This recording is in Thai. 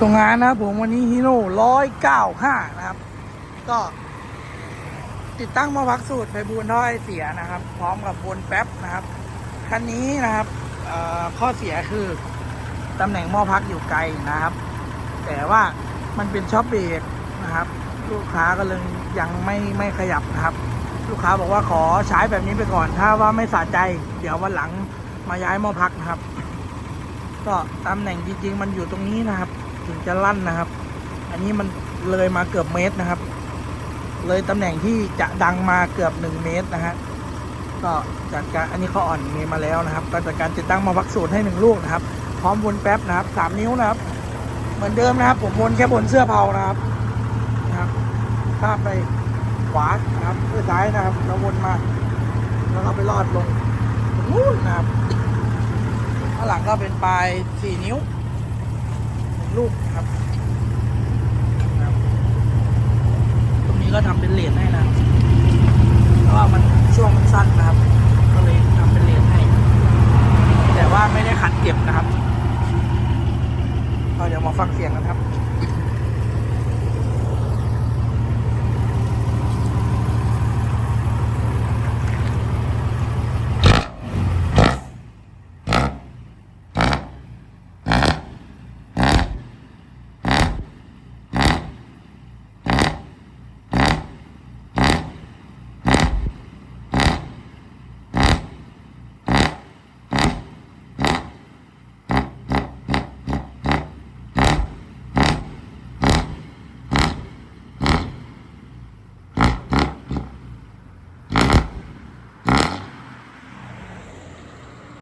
ส่งงานนะครับผมวันนี้ฮีโร่ร้อยเก้าห้านะครับ ก็ ติดตั้งมาพักสูตรไฟบูนท่อไอเสียนะครับ พร้อมกับวนแป๊บนะครับ คันนี้นะครับข้อเสียคือตำแหน่งหม้อพักอยู่ไกลนะครับ แต่ว่ามันเป็นช็อปเบรกนะครับ ลูกค้าก็เลยยังไม่ไม่ขยับนะครับ ลูกค้าบอกว่าขอใช้แบบนี้ไปก่อน ถ้าว่าไม่สะใจ เดี๋ยววันหลังมาย้ายหม้อพักนะครับ ก็ตำแหน่งจริง ๆ มันอยู่ตรงนี้นะครับ ถึงจะลั่นนะครับ อันนี้มันเลยมาเกือบเมตรนะครับ เลยตำแหน่งที่จะดังมาเกือบหนึ่งเมตรนะฮะก็จัดการอันนี้เขาอ่อนเมมาแล้วนะครับ ก็จัดการติดตั้งมาพักสูตรให้หนึ่งลูกนะครับ พร้อมวนแป๊บนะครับสามนิ้วนะครับ เหมือนเดิมนะครับ ผมวนแค่บนเสื้อเผานะครับนะครับข้ามไปขวานะครับเพื่อซ้ายนะครับแล้ววนมา แล้วก็ไปลอดลงนู้นนะครับข้างหลังก็เป็นปลายสี่นิ้ว ลูกครับครับ ตรงนี้ก็ทำเป็นเหรียญให้นะเพราะว่ามันช่วงมันสั้นนะครับ ก็เลยทำเป็นเหรียญให้ แต่ว่าไม่ได้ขัดเก็บนะครับเราเดี๋ยวมาฟังเสียงกันครับ